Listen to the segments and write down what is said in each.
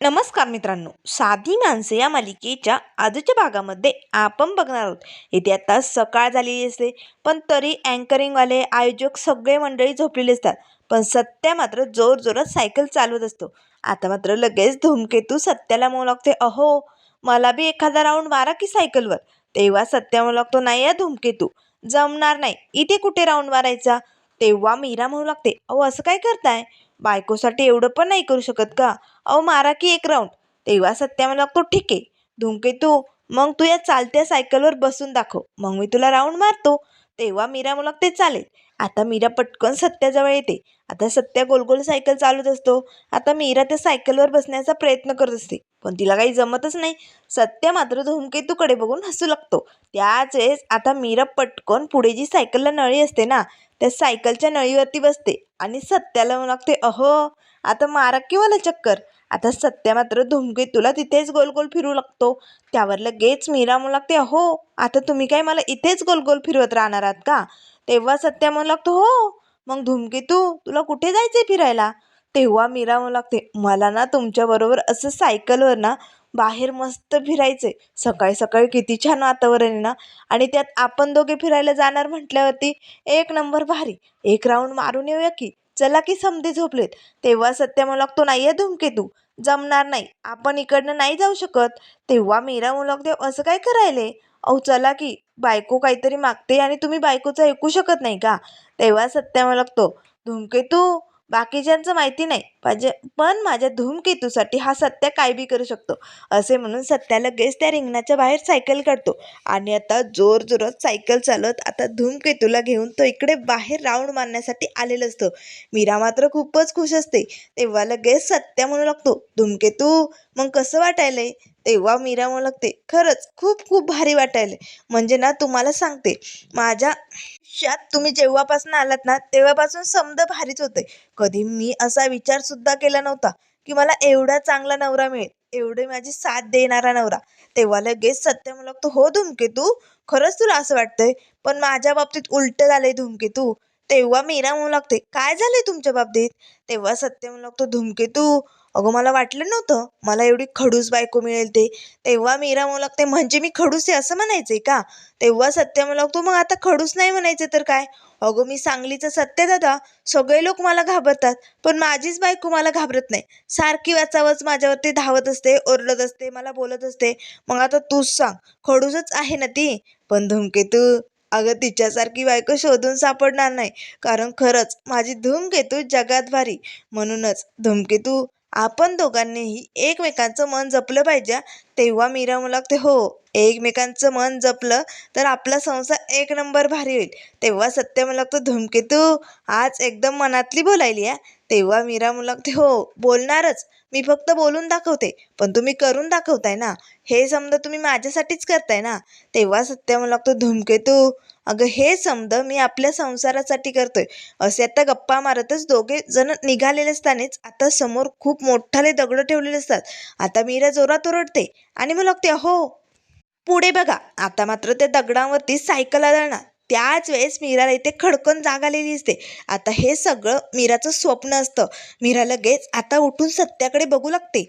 नमस्कार मित्रांनो साधी माणसे या मालिकेच्या आजच्या भागामध्ये आपण बघणार आहोत. इथे आता सकाळ झालेली असते पण तरी अँकरिंगवाले आयोजक सगळे मंडळी झोपलेले असतात पण सत्या मात्र जोर जोरात सायकल चालवत असतो. आता मात्र लगेच धूमकेतू सत्याला म्हणू लागते अहो मला बी एखादा राऊंड मारा की सायकलवर. तेव्हा सत्या म्हणू लागतो नाही या धूमकेतू जमणार नाही. इथे कुठे राऊंड मारायचा? तेव्हा मीरा म्हणू लागते. अहो असं काय करताय? बायकोसाठी एवढं पण नाही करू शकत का? अहो मारा की एक राऊंड तेव्हा सत्या मला लागतो ठीक आहे. धुमकेतू मग तू या चालत्या सायकलवर बसून दाखव. मग मी तुला राऊंड मारतो. तेव्हा मीरा मला ते चालेल. आता मीरा पटकन सत्याजवळ येते. आता सत्या गोलगोल सायकल चालवत असतो. आता मीरा त्या सायकलवर बसण्याचा प्रयत्न करत असते. पण तिला काही जमतच नाही. सत्या मात्र धूमकेतूकडे बघून हसू लागतो. त्याच वेळेस आता मीरा पटकन पुढे जी सायकलला नळी असते ना त्या सायकलच्या नळीवरती बसते आणि सत्याला म्हणू लागते अहो आता मारा की मला चक्कर. आता सत्या मात्र धूमकेतूला तिथेच गोल गोल फिरू लागतो. त्यावर लगेच मीरा म्हणू लागते अहो आता तुम्ही काय मला इथेच गोल गोल फिरवत राहणार आहात का? तेव्हा सत्या म्हणू लागतो हो मग धुमकेतू तुला कुठे जायचंय फिरायला? तेव्हा मीरा म्हणू लागते मला ना तुमच्याबरोबर असं सायकलवर ना बाहेर मस्त फिरायचंय. सकाळी सकाळी किती छान वातावरण आहे ना? आणि त्यात आपण दोघे फिरायला जाणार म्हटल्यावरती एक नंबर भारी. एक राऊंड मारून येऊया की चला की समधे झोपलेत. तेव्हा सत्या म्हणू लागतो नाही आहे धूमकेतू जमणार नाही. आपण इकडनं नाही जाऊ शकत. तेव्हा मीरा म्हणू लागते असं काय करायले? अहो चला की. बायको काहीतरी मागते आणि तुम्ही बायकोचं ऐकू शकत नाही का? तेव्हा सत्या मला लागतो धूमकेतू बाकीच्यांचं माहिती नाही. पाहिजे पण माझ्या धूमकेतूसाठी हा सत्या काय बी करू शकतो. असे म्हणून सत्या लगेच त्या रिंगणाच्या बाहेर सायकल काढतो. आणि आता जोर जोरात सायकल चालत आता धूमकेतूला घेऊन तो इकडे बाहेर राऊंड मारण्यासाठी आलेलं असतं. मीरा मात्र खूपच खुश असते. तेव्हा लगेच सत्या म्हणू लागतो धूमकेतू मग कसं वाटायलंय? तेव्हा मीरा म्हणू लागते खरंच खूप खूप भारी वाटायले. म्हणजे ना तुम्हाला सांगते माझ्या आयुष्यात तुम्ही जेव्हापासून आलात ना तेव्हापासून समद भारीच होते. कधी मी असा विचार सुद्धा केला नव्हता की मला एवढा चांगला नवरा मिळेल एवढे माझी साथ देणारा नवरा. तेव्हा लगेच सत्य म्हणू हो धुमकेतू? खरंच तुला असं वाटतंय? पण माझ्या बाबतीत उलट झालंय धुमकेतू. तेव्हा मीरा म्हणू लागते काय झालंय तुमच्या बाबतीत? तेव्हा सत्य म्हणू लागतो धुमकेतू? अगं मला वाटलं नव्हतं. मला एवढी खडूस बायको मिळेल ते. तेव्हा मीरा मोलक लागते म्हणजे मी खडूस आहे असं म्हणायचंय का? तेव्हा सत्य मोलक तू मग आता खडूस नाही म्हणायचं तर काय? अगं मी सांगलीचं सत्य दादा. सगळे लोक मला घाबरतात पण माझीच बायको मला घाबरत नाही. सारखी वाचावंच माझ्यावरती धावत असते ओरडत असते मला बोलत असते. मग आता तूच सांग खडूसच आहे ना ती? पण धुमकेतू अगं तिच्यासारखी बायको शोधून सापडणार नाही. कारण खरंच माझी धूमकेतू जगात भारी. म्हणूनच धूमकेतू आपण दोघांनीही एकमेकांचं मन जपलं पाहिजे. तेव्हा मीरा म्हणू लागते हो एकमेकांचं मन जपलं तर आपला संसार एक नंबर भारी होईल. तेव्हा सत्य म्हणू लागतो धूमकेतू आज एकदम मनातली बोलायली आहे तेव्हा मीरा म्हणू लागते हो बोलणारच. मी फक्त बोलून दाखवते पण तुम्ही करून दाखवताय ना. हे समजा तुम्ही माझ्यासाठीच करताय ना. तेव्हा सत्य म्हणू लागतो धूमकेतू अगं हे समद मी आपल्या संसारासाठी करतोय. असे आता गप्पा मारतच दोघे जण निघालेले असतानाच आता समोर खूप मोठाले दगड ठेवलेले असतात. आता मीरा जोरात ओरडते आणि मग लागते हो पुढे बघा. आता मात्र त्या दगडांवरती सायकल आदळणार. त्याच वेळेस मीराला इथे खडकन जाग आलेली असते आता हे सगळं मीराचं स्वप्न असतं. मीरा लगेच आता उठून सत्याकडे बघू लागते.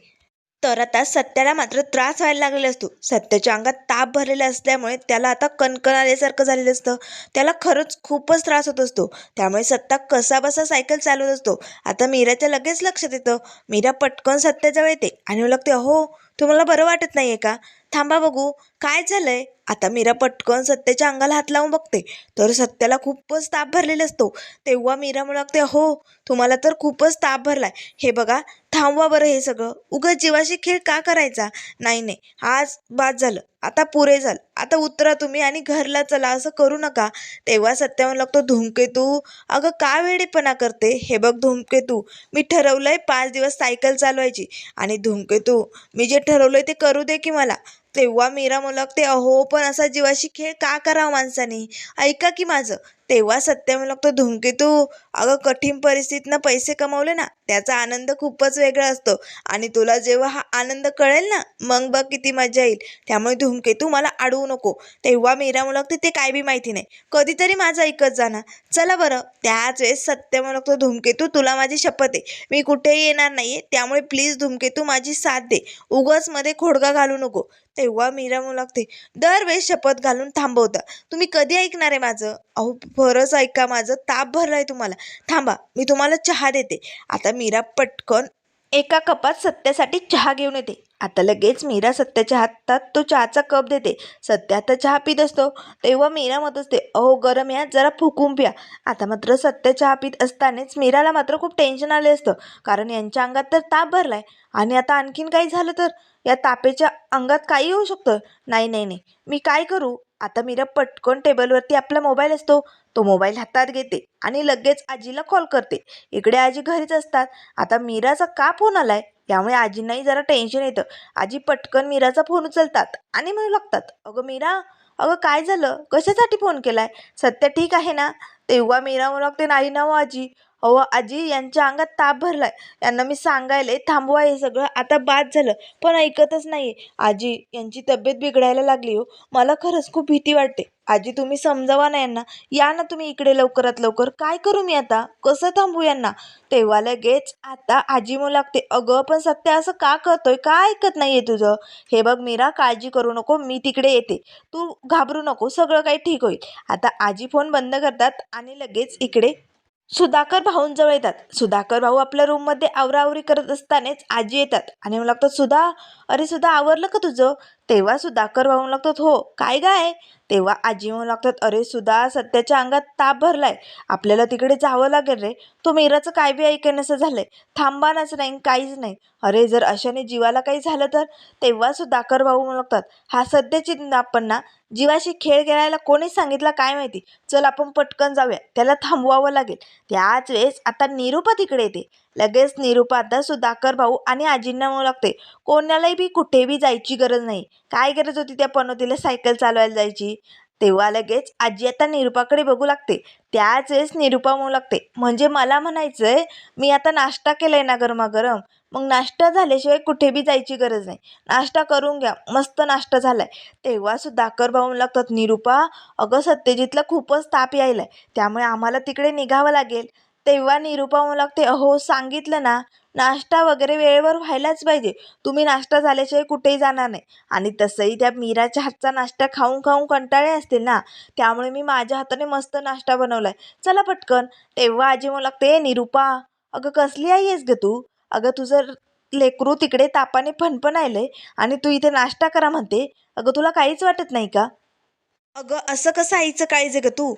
तर आता सत्याला मात्र त्रास व्हायला लागलेला असतो. सत्याच्या अंगात ताप भरलेला असल्यामुळे त्याला आता कणकण आल्यासारखं झालेलं असतं. त्याला खरंच खूपच त्रास होत असतो. त्यामुळे सत्ता कसाबसा सायकल चालवत असतो. आता मीराच्या लगेच लक्षात येतं. मीरा पटकन सत्याजवळ येते आणि लागते अहो तुम्हाला बरं वाटत नाही आहे का? थांबा बघू. काय झालं आहे आता मीरा पटकन सत्याच्या अंगाला हात लावून बघते. तर सत्याला खूपच ताप भरलेला असतो. तेव्हा मीरा म्हणू लागते हो तुम्हाला तर खूपच ताप भरलाय. हे बघा थांबवा बरं हे सगळं. उगाच जीवाशी खेळ का करायचा? नाही नाही. आज बाद झालं. आता पुरे झालं. आता उतरा तुम्ही आणि घरला चला. असं करू नका. तेव्हा सत्य म्हणू लागतो धूमकेतू अगं का वेडेपणा करते? हे बघ धूमकेतू मी ठरवलंय पाच दिवस सायकल चालवायची. आणि धूमकेतू मी जे ठरवलंय ते करू दे की मला. तेव्हा मीरा म्हणू लागते अहो पण असा जीवाशी खेळ का करावा माणसाने? ऐका की माझं. तेव्हा सत्य लागतो धूमकेतू अगं कठीण परिस्थितीनं पैसे कमवले ना त्याचा आनंद खूपच वेगळा असतो. आणि तुला जेव्हा हा आनंद कळेल ना मग बघ किती मजा येईल. त्यामुळे धूमकेतू मला अडवू नको. तेव्हा मीरा मुलगते ते काय बी माहिती नाही. कधीतरी माझं ऐकत जाणार चला बरं. त्याच वेळेस सत्य लागतो धूमकेतू तुला माझी शपथ आहे. मी कुठेही येणार नाहीये. त्यामुळे प्लीज धूमकेतू माझी साथ दे. उगाच मध्ये खोडगा घालू नको. तेव्हा मीरा म्हणू दरवेळेस शपथ घालून थांबवता. तुम्ही कधी ऐकणार आहे माझं? अहो बरंच ऐका माझं ताप भरलाय तुम्हाला. थांबा मी तुम्हाला चहा देते. आता मीरा पटकन एका कपात सत्यासाठी चहा घेऊन येते. आता लगेच मीरा सत्याच्या हातात तो चहाचा कप देते. सत्या आता चहा पित असतो. तेव्हा मीरा म्हणत असते अहो गरम या जरा फुकून प्या. आता मात्र सत्य चहा पित असतानाच मीराला मात्र खूप टेन्शन आले असतं. कारण यांच्या अंगात तर ताप भरलाय. आणि आता आणखीन काही झालं तर? या तापेच्या अंगात काही होऊ शकतं? नाही नाही नाही. मी काय करू? आता मीरा पटकन टेबलवरती आपला मोबाईल असतो. तो मोबाईल हातात घेते आणि लगेच आजीला कॉल करते. इकडे आजी घरीच असतात. आता मीराचा का फोन आलाय? त्यामुळे आजींनाही जरा टेन्शन येतं. आजी पटकन मीराचा फोन उचलतात आणि म्हणू लागतात. अगं मीरा अगं काय झालं? कशासाठी फोन केलाय? सत्य ठीक आहे ना? तेव्हा मीरा म्हणू लागते नाही ना हो आजी? अहो आजी यांच्या अंगात ताप भरलाय. यांना मी सांगायले थांबवा हे सगळं आता बाद झालं पण ऐकतच नाही आजी यांची तब्येत बिघडायला लागली हो. मला खरंच खूप भीती वाटते. आजी तुम्ही समजावा ना यांना. या ना तुम्ही इकडे लवकरात लवकर. काय करू मी आता? कसं थांबू यांना? तेव्हा लगेच आता आजी मग लागते अगं पण सत्य असं का करतोय? का ऐकत नाहीये तुझं? हे बघ मीरा काळजी करू नको मी तिकडे येते. तू घाबरू नको सगळं काही ठीक होईल. आता आजी फोन बंद करतात आणि लगेच इकडे सुधाकर भाऊंजवळ येतात. सुधाकर भाऊ आपल्या रूममध्ये आवराआवरी करत असतानाच आजी येतात आणि मला लागतात सुधा अरे सुधा आवरलं का तुझं? तेव्हा सुधाकर भाऊ लागतात हो काय गाय तेव्हा आजी म्हणू लागतात अरे सुधा सत्याच्या अंगात ताप भरलाय. आपल्याला तिकडे जावं लागेल रे. तो मीराचं काय बी ऐकण्याचं झालंय. थांबानाच नाही काहीच नाही. अरे जर अशाने जीवाला काही झालं तर? तेव्हा सुधाकर भाऊ म्हणू लागतात हा सध्याची आपण ना. जीवाशी खेळ खेळायला कोणी सांगितलं काय माहिती? चल आपण पटकन जाऊया. त्याला थांबवावं लागेल. त्याच वेळेस आता निरूपा तिकडे येते. लगेच निरूपा आता सुधाकर भाऊ आणि आजींना म्हणू लागते कोणालाही बी कुठे बी जायची गरज नाही. काय गरज होती त्या पनोतीला सायकल चालवायला जायची? तेव्हा लगेच आजी आता निरूपाकडे बघू लागते. त्याच वेळेस निरूपा म्हणू लागते म्हणजे मला म्हणायचंय मी आता नाश्ता केलाय ना गरमागरम. मग नाश्ता झाल्याशिवाय कुठे बी जायची गरज नाही. नाश्ता करून घ्या. मस्त नाश्ता झालाय. तेव्हा सुधाकर भाऊ म्हणू लागतात निरूपा अगं सत्यजितला खूपच ताप यायलाय. त्यामुळे आम्हाला तिकडे निघावं लागेल. तेव्हा निरूपा म्हणू लागते अहो सांगितलं ना नाश्ता वगैरे वेळेवर व्हायलाच पाहिजे. तुम्ही नाश्ता झाल्याशिवाय कुठेही जाणार नाही. आणि तसंही त्या मीराच्या हातचा नाश्ता खाऊन खाऊन कंटाळे असतील ना त्यामुळे मी माझ्या हाताने मस्त नाश्ता बनवलाय. चला पटकन. तेव्हा आजी म्हणू लागते "ए, निरूपा अगं कसली आई आहेस ग तू? अगं तुझं लेकरू तिकडे तापाने फणफणायलंय आणि तू इथे नाश्ता करा म्हणते अगं तुला काहीच वाटत नाही का? अगं असं कसं आईचं काळजी ग तू?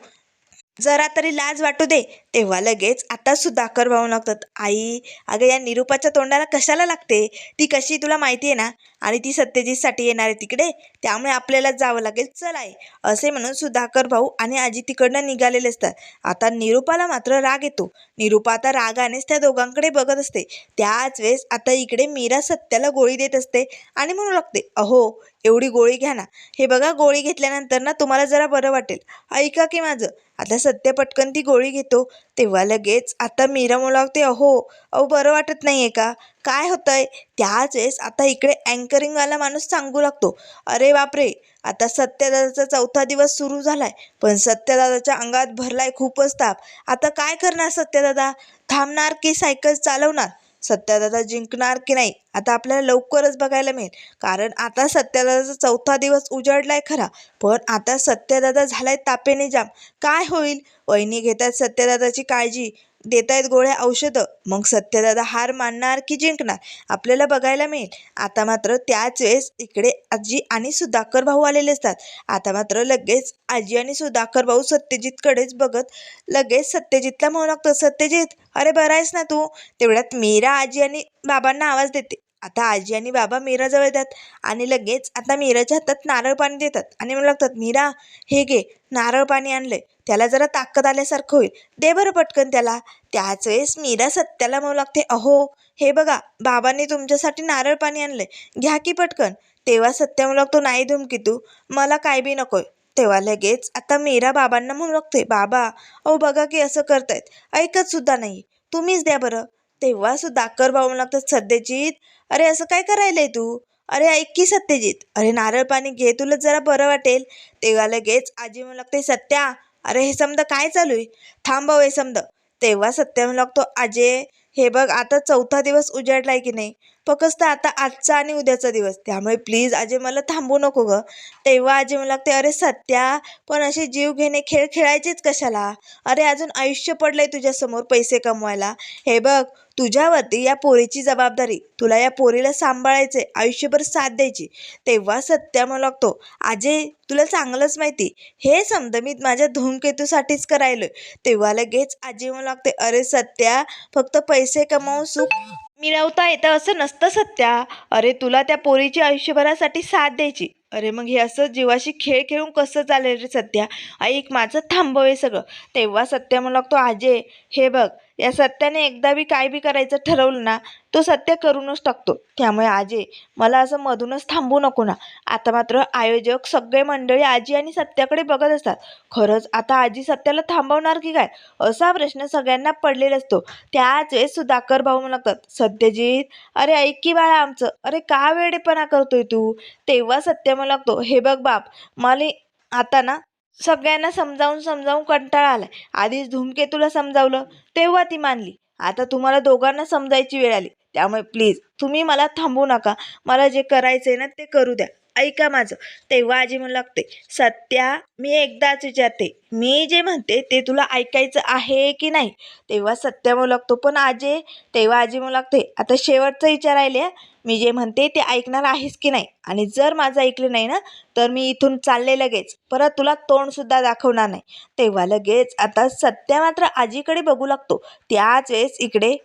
जरा तरी लाज वाटू दे. तेव्हा लगेच आता सुधाकर भाऊ लागतात आई अगं या निरूपाच्या तोंडाला कशाला लागते? ती कशी तुला माहिती आहे ना? आणि ती सत्यजितसाठी येणार आहे तिकडे. त्यामुळे आपल्याला जावं लागेल. चल आई. असे म्हणून सुधाकर भाऊ आणि आजी तिकडनं निघालेले असतात. आता निरूपाला मात्र राग येतो. निरूपा आता रागानेच त्या दोघांकडे बघत असते. त्याच वेळेस आता इकडे मीरा सत्याला गोळी देत असते आणि म्हणू लागते अहो एवढी गोळी घ्या ना. हे बघा गोळी घेतल्यानंतर ना तुम्हाला जरा बरं वाटेल. ऐका की माझं? आता सत्य पटकन ती गोळी घेतो. तेव्हा लगेच आता मीरा म्हणू लागते अहो अहो बरं वाटत नाही आहे का? काय होतं आहे त्याच वेळेस आता इकडे अँकरिंगवाला माणूस सांगू लागतो. अरे बापरे! आता सत्यदादाचा चौथा दिवस सुरू झाला आहे पण सत्यदादाच्या अंगात भरलाय खूपच ताप. आता काय करणार सत्यदादा? थांबणार की सायकल चालवणार? सत्यदादा जिंकणार की नाही आता आपल्याला लवकरच बघायला मिळेल. कारण आता सत्यदादाचा चौथा दिवस उजाडलाय खरा पण आता सत्यदादा झालाय तापेने जाम. काय होईल? वहिनी घेत आहेत सत्यदादाची काळजी. देत आहेत गोळ्या औषधं. मग सत्यदादा हार मानणार की जिंकणार? आपल्याला बघायला मिळेल. आता मात्र त्याच वेळेस इकडे आजी आणि सुधाकर भाऊ आलेले असतात. आता मात्र लगेच आजी आणि सुधाकर भाऊ सत्यजितकडेच बघत लगेच सत्यजितला म्हणू लागतं. सत्यजित अरे बरा आहेस ना तू? तेवढ्यात मीरा आजी आणि बाबांना आवाज देते. आता आजी आणि बाबा मीराजवळ येतात आणि लगेच आता मीराच्या हातात नारळ पाणी देतात. आणि म्हणू लागतात मीरा हे घे नारळ पाणी आणलंय. त्याला जरा ताकद आल्यासारखं होईल. दे बरं पटकन त्याला. त्याच वेळेस मीरा सत्याला म्हणू लागते अहो हे बघा बाबांनी तुमच्यासाठी नारळ पाणी आणलंय. घ्या की पटकन. तेव्हा सत्या म्हणू लागतो नाही धुमकी तू मला काय बी नकोय. तेव्हा लगेच आता मीरा बाबांना म्हणू लागते बाबा अहो बघा की असं करतायत. ऐकत सुद्धा नाही. तुम्हीच द्या बरं. तेव्हा सुधाकर भाऊ म्हणू लागतात सत्यजित अरे असं काय करायलंय तू? अरे ऐक की सत्यजित अरे नारळ पाणी घे तुला जरा बरं वाटेल. तेव्हा लगेच आजी म्हणू लागते सत्या अरे हे समद काय चालू आहे? थांबव हे समद. तेव्हा सत्या म्हणू लागतो अजय हे बघ आता चौथा दिवस उजाडलाय की नाही? फक्त आता आजचा आणि उद्याचा दिवस. त्यामुळे प्लीज अजय मला थांबू नको ग. तेव्हा अजय म्हणू लागते अरे सत्या पण असे जीव घेणे खेळ खेळायचेच कशाला? अरे अजून आयुष्य पडलंय तुझ्यासमोर पैसे कमवायला. हे बघ तुझ्यावरती या पोरीची जबाबदारी तुला या पोरीला सांभाळायचे आयुष्यभर साथ द्यायची. तेव्हा सत्या म्हणू लागतो अजय तुला चांगलंच माहिती हे समज मी माझ्या धूमकेतूसाठीच करायलो तेव्हा लगेच आजी म्हणू लागते अरे सत्या फक्त पैसे कमावून सुख मिळवता येतं असं नसतं सत्या. अरे तुला त्या पोरीची आयुष्यभरासाठी साथ द्यायची. अरे मग हे असं जीवाशी खेळ खेळून कसं चालेल रे सत्या? ऐक माझं थांबव हे सगळं. तेव्हा सत्या म्हणू लागतो आजे हे बघ या सत्याने एकदा बी काय बी करायचं ठरवलं ना तो सत्य करूनच टाकतो. त्यामुळे आजी मला असं मधूनच थांबू नको ना. आता मात्र आयोजक सगळे मंडळी आजी आणि सत्याकडे बघत असतात. खरंच आता आजी सत्याला थांबवणार की काय? असा प्रश्न सगळ्यांना पडलेला असतो. त्याच वेळेस सुधाकर भाऊ म्हणतात सत्यजीत अरे ऐक की बाळा आमचं. अरे का वेडेपणा करतोय तू? तेव्हा सत्य मला लागतो हे बघ बाप मला आता ना सगळ्यांना समजावून समजावून कंटाळा आलाय. आधीच धूमकेतूला समजावलं तेव्हा ती मानली. आता तुम्हाला दोघांना समजायची वेळ आली. त्यामुळे प्लीज तुम्ही मला थांबू नका. मला जे करायचंय ना ते करू द्या. ऐका माझं. तेव्हा आजी म्हणू लागते सत्या मी एकदाच विचारते मी जे म्हणते ते तुला ऐकायचं आहे की नाही? तेव्हा सत्या म्हणू लागतो पण आजे तेव्हा आजी म्हणू लागते आता शेवटचं विचारायले मी जे म्हणते ते ऐकणार आहेस की नाही? आणि जर माझं ऐकलं नाही ना तर मी इथून चालले लगेच. परत तुला तोंडसुद्धा दाखवणार नाही. तेव्हा लगेच आता सत्या मात्र आजीकडे बघू लागतो. त्याच वेळेस इकडे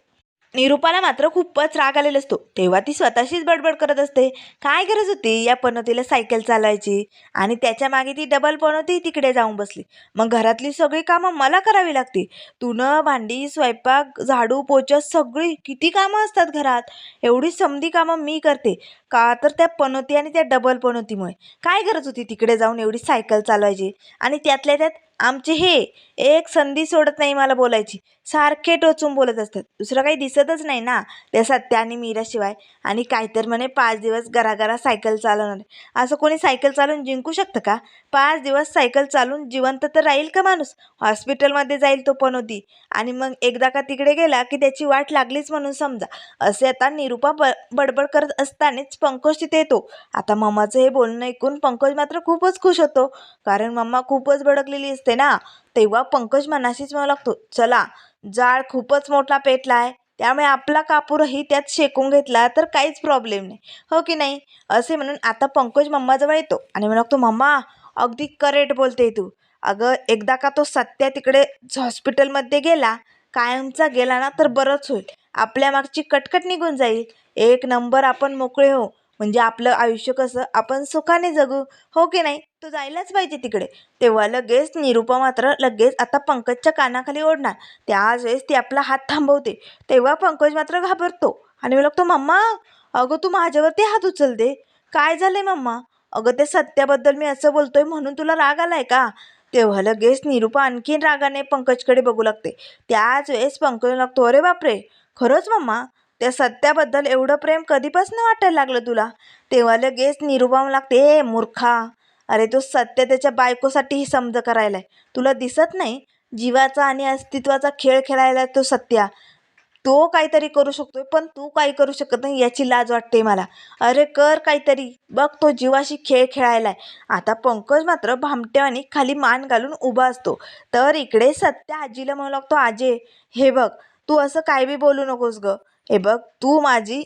निरूपाला मात्र खूपच राग आलेला असतो. तेव्हा ती स्वतःशीच बडबड करत असते. काय गरज होती या पनोतीला सायकल चालवायची? आणि त्याच्यामागे ती डबल पनोती तिकडे जाऊन बसली. मग घरातली सगळी कामं मला करावी लागती. तुनं भांडी स्वयंपाक झाडू पोचा सगळी किती कामं असतात घरात? एवढी समधी कामं मी करते. का तर त्या पनोती आणि त्या डबल पनोतीमुळे. काय गरज होती तिकडे जाऊन एवढी सायकल चालवायची? आणि त्यातल्या त्यात आमचे हे एक संधी सोडत नाही मला बोलायची. सारखे टोचून बोलत असतात. दुसरं काही दिसतच नाही ना. त्या सत्या आणि मीराशिवाय आणि काय तर म्हणे पाच दिवस घराघरा सायकल चालवणार. असं कोणी सायकल चालवून जिंकू शकतं का? पाच दिवस सायकल चालून जिवंत तर राहील का माणूस? हॉस्पिटलमध्ये जाईल तो पण होती आणि मग एकदा का तिकडे गेला की त्याची वाट लागलीच म्हणून समजा. असे आता निरूपा ब बडबड करत असतानाच पंकज तिथे येतो. आता मम्माचं हे बोलणं ऐकून पंकज मात्र खूपच खुश होतो. कारण मम्मा खूपच भडकलेली असते असते ना तेव्हा पंकज मनाशीच म्हणू लागतो चला जाळ खूपच मोठा पेटला आहे त्यामुळे आपला कापूरही त्यात शेकून घेतला तर काहीच प्रॉब्लेम नाही. हो की नाही? असे म्हणून आता पंकज मम्माजवळ येतो आणि म्हणू लागतो मम्मा अगदी करेक्ट बोलते तू. अगं एकदा का तो सत्या तिकडे हॉस्पिटलमध्ये गेला कायमचा गेला ना तर बरंच होईल. आपल्या मागची कटकट निघून जाईल. एक नंबर आपण मोकळे हो. म्हणजे आपलं आयुष्य कसं आपण सुखाने जगू हो की नाही? तो जायलाच पाहिजे तिकडे. तेव्हा लगेच निरूपा मात्र लगेच आता पंकजच्या कानाखाली ओढणार. त्याच वेळेस ती आपला हात थांबवते. तेव्हा पंकज मात्र घाबरतो आणि मला लागतो मम्मा अगं तू माझ्यावरती हात उचलते. काय झालंय मम्मा? अगं त्या सत्याबद्दल मी असं बोलतोय म्हणून तुला राग आलाय का? तेव्हा लगेच निरूपा आणखीन रागाने पंकजकडे बघू लागते. त्याच वेळेस पंकज लागतो अरे बापरे! खरंच मम्मा त्या सत्याबद्दल एवढं प्रेम कधीपासून वाटायला लागलं तुला? तेव्हा लगेच निरुपम लागते ए मूर्खा! अरे तो सत्य त्याच्या बायकोसाठीही समज करायलाय. तुला दिसत नाही? जीवाचा आणि अस्तित्वाचा खेळ खेळायला तो सत्या. तो काहीतरी करू शकतोय पण तू काही करू शकत नाही याची लाज वाटते मला. अरे कर काहीतरी. बघ तो जीवाशी खेळ खेळायलाय. आता पंकज मात्र भामट्यावानी खाली मान घालून उभा असतो. तर इकडे सत्या आजीला म्हणू लागतो आजे हे बघ तू असं काय बी बोलू नकोस ग. हे बघ तू माझी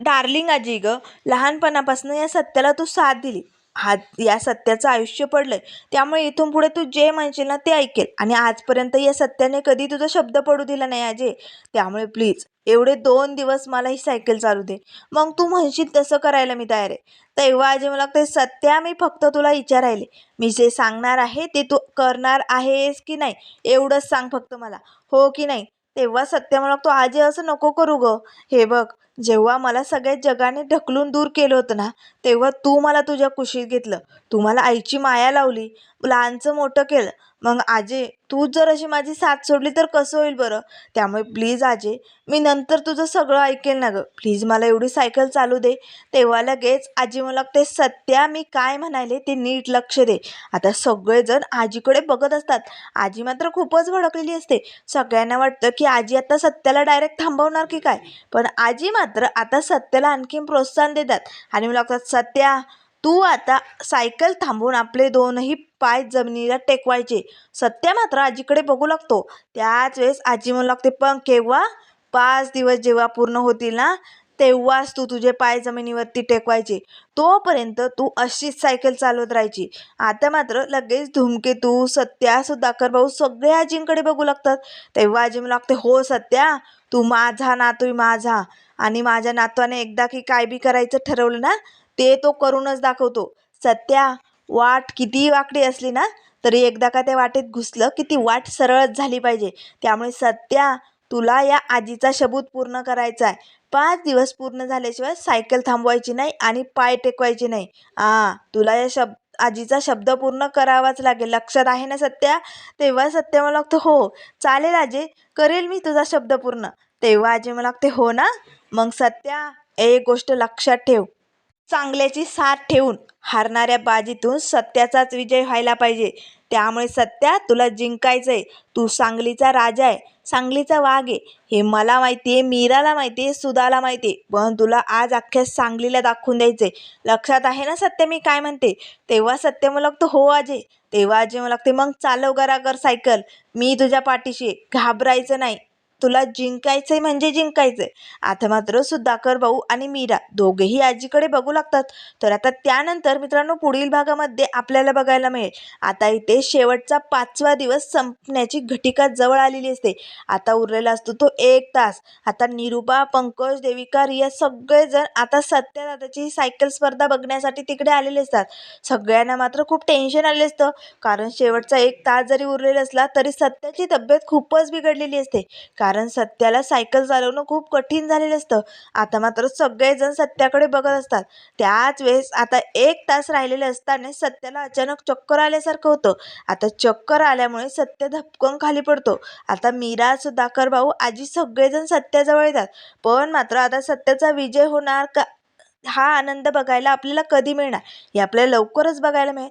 डार्लिंग आजी ग. लहानपणापासून या सत्याला तू साथ दिली. हा या सत्याचं आयुष्य पडलंय. त्यामुळे इथून पुढे तू जे म्हणशील ना ते ऐकेल. आणि आजपर्यंत या सत्याने कधी तुझा शब्द पडू दिला नाही अजय त्यामुळे प्लीज एवढे दोन दिवस मला ही सायकल चालू दे. मग तू म्हणशील तसं करायला मी तयार आहे. तेव्हा अजय मला ते सत्या मी फक्त तुला विचारायले. मी जे सांगणार आहे ते तू करणार आहेस की नाही एवढंच सांग फक्त मला. हो की नाही? तेव्हा सत्य म्हणू लागतो आजी असं नको करू ग. हे बघ जेव्हा मला सगळ्या जगाने ढकलून दूर केलं होतं ना तेव्हा तू मला तुझ्या कुशीत घेतलं. तू मला आईची माया लावली. लहानचं मोठं केलं. मग आजे तूच जर अशी माझी साथ सोडली तर कसं होईल बरं? त्यामुळे प्लीज आजे मी नंतर तुझं सगळं ऐकेल ना गं. प्लीज मला एवढी सायकल चालू दे. तेव्हा लगेच आजी मला ते सत्या मी काय म्हणाले ते नीट लक्ष दे. आता सगळेजण आजीकडे बघत असतात. आजी मात्र खूपच भडकलेली असते. सगळ्यांना वाटतं की आजी आता सत्याला डायरेक्ट थांबवणार की काय? पण आजी मात्र आता सत्याला आणखीन प्रोत्साहन देतात. आणि मला लागतात सत्या तू आता सायकल थांबवून आपले दोनही पाय जमिनीला टेकवायचे. सत्या मात्र आजीकडे बघू लागतो. त्याच वेळेस आजी म्हणू लागते पण केव्हा? पाच दिवस जेव्हा पूर्ण होतील ना तेव्हाच तू तुझे पाय जमिनीवरती टेकवायचे. तोपर्यंत तू अशीच सायकल चालवत राहायची. आता मात्र लगेच धूमकेतू सत्या सुधाकर भाऊ सगळे आजींकडे बघू लागतात. तेव्हा आजी मला लागते हो सत्या तू माझा नातू माझा. आणि माझ्या नातवाने एकदा की काय बी करायचं ठरवलं ना ते तो करूनच दाखवतो. सत्या वाट किती वाकडी असली ना तरी एकदा का त्या वाटेत घुसलं की ती वाट सरळच झाली पाहिजे. त्यामुळे सत्या तुला या आजीचा शबूत पूर्ण करायचा आहे पाच दिवस पूर्ण झाल्याशिवाय सायकल थांबवायची नाही आणि पाय टेकवायची नाही. आ तुला या शब्द आजीचा शब्द पूर्ण करावाच लागेल. लक्षात आहे ना सत्या? तेव्हा सत्या मला लागतं हो चालेल आजी करेल मी तुझा शब्द पूर्ण. तेव्हा आजी मला लागते हो ना? मग सत्या एक गोष्ट लक्षात ठेव. चांगल्याची साथ ठेवून हारणाऱ्या बाजीतून सत्याचाच विजय व्हायला पाहिजे. त्यामुळे सत्या तुला जिंकायचं आहे तू सांगलीचा राजा आहे. सांगलीचा वाघ आहे. हे मला माहिती आहे मीराला माहिती आहे सुधाला माहिती आहे पण तुला आज अख्ख्या सांगलीला दाखवून द्यायचं आहे लक्षात आहे ना सत्य मी काय म्हणते? तेव्हा सत्य मला लागतं हो अजय तेव्हा अजय मला लागते मग चालव गरागर सायकल. मी तुझ्या पाठीशी घाबरायचं नाही. तुला जिंकायचंय म्हणजे जिंकायचंय. आता मात्र सुधाकर भाऊ आणि मीरा दोघेही आजीकडे बघू लागतात. तर आता त्यानंतर मित्रांनो पुढील भागामध्ये आपल्याला बघायला मिळेल. आता इथे शेवटचा पाचवा दिवस संपण्याची घटिका जवळ आलेली असते. आता उरलेला असतो तो एक तास. आता निरुपा पंकज देविका रिया सगळेजण आता सत्यदादाची सायकल स्पर्धा बघण्यासाठी तिकडे आलेले असतात. सगळ्यांना मात्र खूप टेन्शन आले असतं. कारण शेवटचा एक तास जरी उरलेला असला तरी सत्याची तब्येत खूपच बिघडलेली असते. कारण कारण सत्याला सायकल चालवणं खूप कठीण झालेलं असतं. आता मात्र सगळेजण सत्याकडे बघत असतात. त्याच वेळेस आता एक तास राहिलेले असताना सत्याला अचानक चक्कर आल्यासारखं होतं. आता चक्कर आल्यामुळे सत्य धपकन खाली पडतो. आता मीरा सुधाकर भाऊ आजी सगळेजण सत्याजवळ येतात. पण मात्र आता सत्याचा विजय होणार का? हा आनंद बघायला आपल्याला कधी मिळणार? हे आपल्याला लवकरच बघायला मिळेल.